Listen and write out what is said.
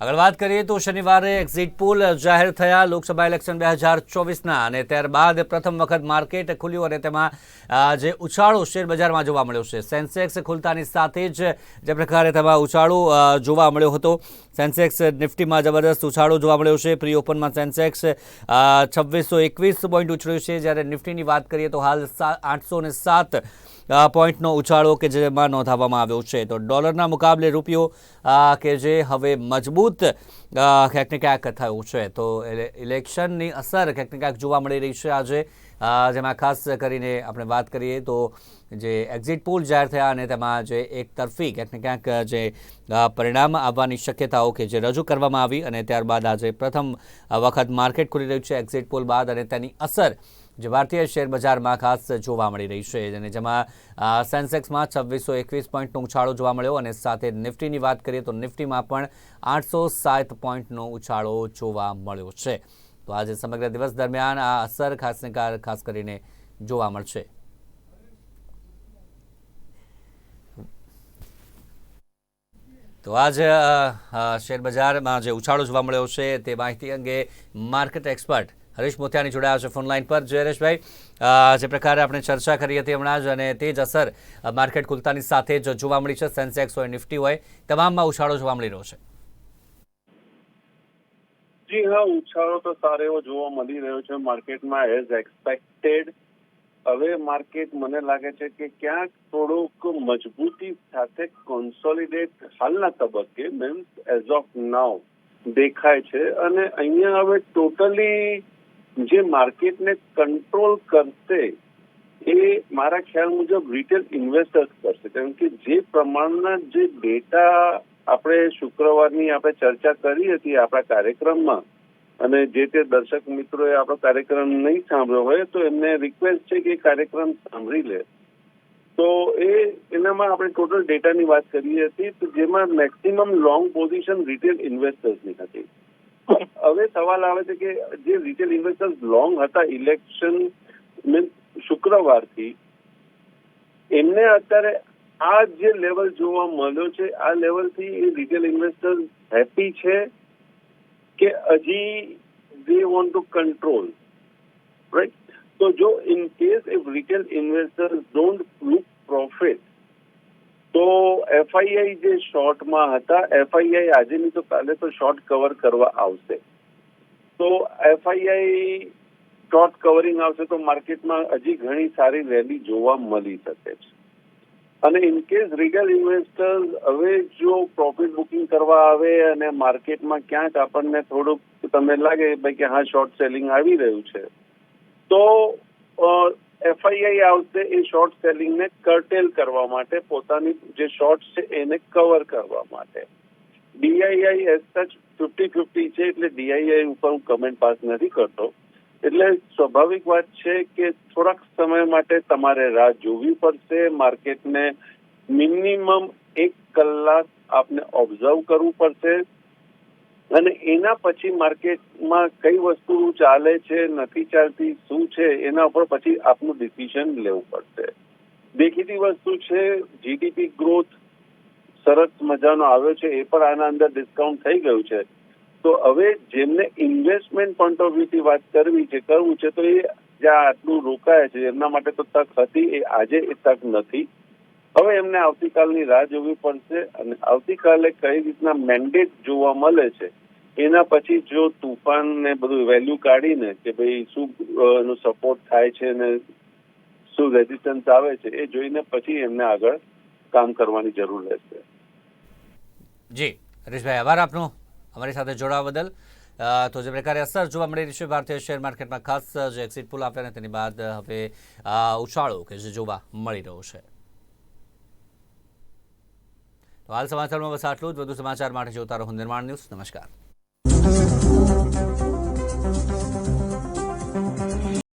આગળ વાત કરીએ તો શનિવારે એક્ઝિટ પોલ જાહેર થયા લોકસભા ઇલેક્શન બે હજાર ચોવીસના અને ત્યારબાદ પ્રથમ વખત માર્કેટ ખુલ્યું અને તેમાં જે ઉછાળો શેર બજારમાં જોવા મળ્યો છે. સેન્સેક્સ ખુલતાની સાથે જ જે પ્રકારે તેમાં ઉછાળો જોવા મળ્યો હતો. સેન્સેક્સ નિફ્ટીમાં જબરદસ્ત ઉછાળો જોવા મળ્યો છે. પ્રી ઓપનમાં સેન્સેક્સ છવ્વીસો એકવીસ પોઈન્ટ ઉછળ્યું છે. જ્યારે નિફ્ટીની વાત કરીએ તો હાલ આઠસો સાત પોઈન્ટનો ઉછાળો કે જેમાં નોંધાવવામાં આવ્યો છે. તો ડોલરના મુકાબલે રૂપિયો કે જે હવે મજબૂત ક્યાંક ક્યાંક થયો છે. તો ઇલે- ઇલેક્શનની અસર ક્યાંક ક્યાંક જોવા મળી રહી છે આજે. જેમાં ખાસ કરીને આપણે વાત કરીએ તો જે એક્ઝિટ પોલ જાહેર થયા અને તેમાં જે એક તરફી ક્યાંક ક્યાંક જે પરિણામ આવવાની શક્યતાઓ કે જે રજૂ કરવામાં આવી અને ત્યારબાદ આજે પ્રથમ વખત માર્કેટ ખુલી રહ્યું છે એક્ઝિટ પોલ બાદ અને તેની અસર જે ભારતીય શેર બજારમાં ખાસ જોવા મળી રહી છે અને જેમાં સેન્સેક્સમાં છવ્વીસો એકવીસ પોઈન્ટનો ઉછાળો જોવા મળ્યો અને સાથે નિફ્ટીની વાત કરીએ તો નિફ્ટીમાં પણ આઠસો સાત પોઈન્ટનો ઉછાળો જોવા મળ્યો છે. તો આજે સમગ્ર દિવસ દરમિયાન આ અસર ખાસને ખાસ કરીને જોવા મળશે. તો આજ અ, અ, શેર બજારમાં જે ઉછાળો જોવા મળ્યો છે તે માહિતી અંગે માર્કેટ એક્સપર્ટ હરીશ મોતિયાની જોડાયા છે ફોનલાઈન પર. હરેશભાઈ. જે પ્રકારે આપણે ચર્ચા કરી હતી હમણાં જ અને તે જ અસર માર્કેટ ખુલતાની સાથે જ જોવા મળી છે. સેન્સેક્સ હોય, નિફ્ટી હોય, તમામમાં ઉછાળો જોવા મળી રહ્યો છે. જી, હા, ઉછાળો તો સારો એવો જોવા મળી રહ્યો છે. માર્કેટમાં એઝ એક્સપેક્ટેડ હવે માર્કેટ મને લાગે છે કે ક્યાંક થોડુંક મજબૂતી સાથે કોન્સોલિડેટ હાલના તબક્કે મીન્સ એઝ ઓફ નાવ દેખાય છે. અને અહીંયા હવે ટોટલી જે માર્કેટને કંટ્રોલ કરશે, એ મારા ખ્યાલ મુજબ રિટેલ ઇન્વેસ્ટર્સ કરશે. કારણ કે જે પ્રમાણના જે ડેટા આપણે શુક્રવારની આપણે ચર્ચા કરી હતી આપણા કાર્યક્રમમાં, અને જે તે દર્શક મિત્રોએ આપણો કાર્યક્રમ નહીં સાંભળ્યો હોય, તો એમને રિક્વેસ્ટ છે કે કાર્યક્રમ સાંભળી લે. તો એ એનામાં આપણે ટોટલ ડેટાની વાત કરી હતી તો જેમાં મેક્સિમમ લોંગ પોઝિશન રિટેલ ઇન્વેસ્ટર્સની હતી. હવે સવાલ આવે છે કે જે રિટેલ ઇન્વેસ્ટર્સ લોંગ હતા ઇલેક્શન મીન્સ શુક્રવારથી, એમને અત્યારે આ જે લેવલ જોવા મળ્યો છે, આ લેવલથી રિટેલ ઇન્વેસ્ટર હેપી છે કે હજી they want to control right તો જો in case if retail investors don't look profit તો એફઆઈઆઈ જે શોર્ટમાં હતા એફઆઈઆઈ આજે નહીં તો કાલે તો શોર્ટ કવર કરવા આવશે. તો એફઆઈઆઈ શોર્ટ કવરિંગ આવશે તો માર્કેટમાં હજી ઘણી સારી રેલી જોવા મળી શકે છે. અને ઇન કેસ રિટેલ ઇન્વેસ્ટર્સ હવે જો પ્રોફિટ બુકિંગ કરવા આવે અને માર્કેટમાં ક્યાંક આપણને થોડુંક તમને લાગે ભાઈ કે હા શોર્ટ સેલિંગ આવી રહ્યું છે, તો એફઆઈઆઈ આવશે એ શોર્ટ સેલિંગને કર્ટેલ કરવા માટે પોતાની જે શોર્ટ છે એને કવર કરવા માટે. DII as such fifty fifty છે એટલે ડીઆઈઆઈ ઉપર હું કમેન્ટ પાસ નથી કરતો. એટલે સ્વાભાવિક વાત છે કે થોડાક સમય માટે તમારે રાહ જોવી પડશે. માર્કેટને મિનિમમ એક કલાક આપને ઓબ્ઝર્વ કરવું પડશે. અને એના પછી માર્કેટમાં કઈ વસ્તુ ચાલે છે, નથી ચાલતી, શું છે, એના ઉપર પછી આપનું ડિસિઝન લેવું પડશે. દેખીતી વસ્તુ છે જીડીપી ગ્રોથ સરસ મજાનો આવ્યો છે, એ પણ આના અંદર ડિસ્કાઉન્ટ થઈ ગયું છે. તો હવે જેમને ઇન્વેસ્ટમેન્ટ પોઈન્ટ ઓફ વ્યૂથી વાત કરવી છે, કરવું છે, તો એ જ્યાં આટલું રોકાય છે, એમના માટે તો તક હતી, એ આજે એ તક નથી. હવે એમને આવતીકાલની રાહ જોવી પડશે અને આવતીકાલે કઈ રીતના મેન્ડેટ જોવા મળે છે એના પછી જો તુફાન ને બધું વેલ્યુ કાઢીને કે ભાઈ શું અ, સપોર્ટ થાય છે ને શું રેઝિસ્ટન્સ આવે છે એ જોઈને પછી એમને આગળ કામ કરવાની જરૂર રહેશે. જી હરીશભાઈ આભાર આપનો. અમારી સાથે જોડાવા બદલ. તો જે પ્રકારે અસર જોવા મળી રહી છે ભારતીય શેર માર્કેટમાં ખાસ જે એક્ઝિટ પુલ આપ્યા ને તેની બાદ હવે ઉછાળો કે જે જોવા મળી રહ્યો છે. તો હાલ સમાચારમાં બસ આટલું જ. વધુ સમાચાર માટે જોતા રહો નિર્માણ ન્યૂઝ. નમસ્કાર.